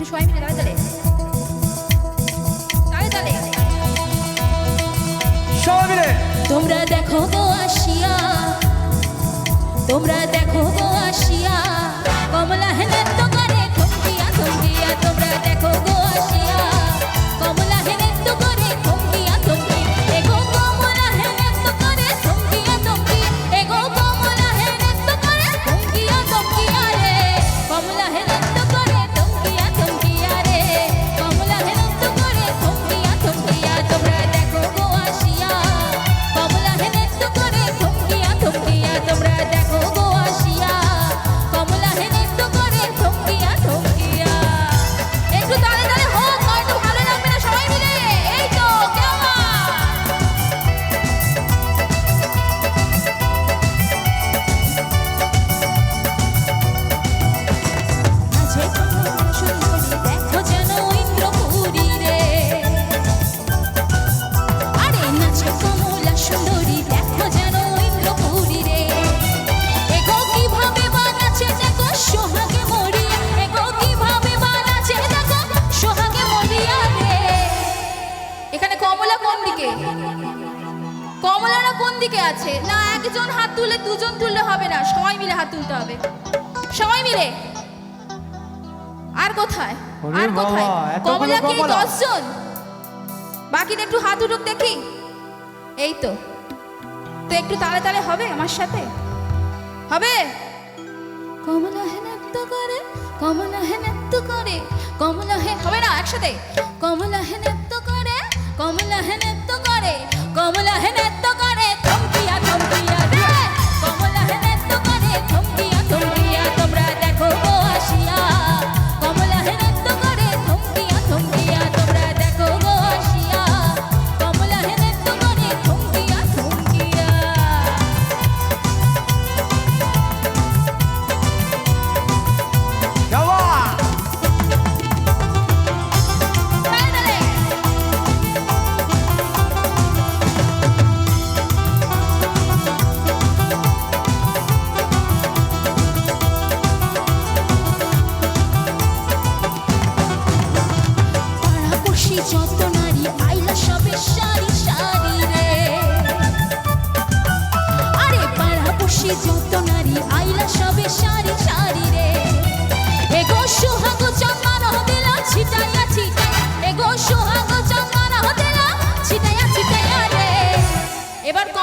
একটু সবাই মিলে দাঁড়ায় তাহলে। তোমরা দেখো গো আসিয়া তোমরা দেখো গো আসিয়া কমলা হেন কমলা কোন দিকে? কমলারা কোন দিকে আছে? না একজন হাত তুললে দুজন তুললে হবে না। সবাই মিলে হাত তুলতে হবে। সবাই মিলে? আর কোথায়? আর কোথায়? কমলা কি দশজন? বাকিদের একটু হাত উঠুক দেখি। এই তো। তো একটু তালে তালে হবে আমার সাথে? হবে? কমলা হেনাত্ত করে কমলা হেনাত্ত করে কমলা হে হবে না একসাথে? কমলা হেনাত্ত কমলা হেনা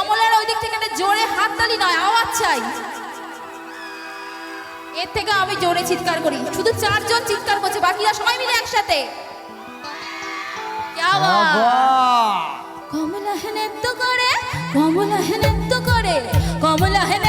কমলার ওই দিক থেকে একটা জোরে হাততালি নয় আওয়াজ চাই। এর থেকে আমি জোরে চিৎকার করি। শুধু চারজন চিৎকার করছে বাকিরা সবাই মিলে একসাথে। কমলা হেনে তো করে কমলা হেনে তো করে কমলা হেনে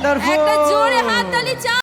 ওয়ান্ডারফুল একটা জোরে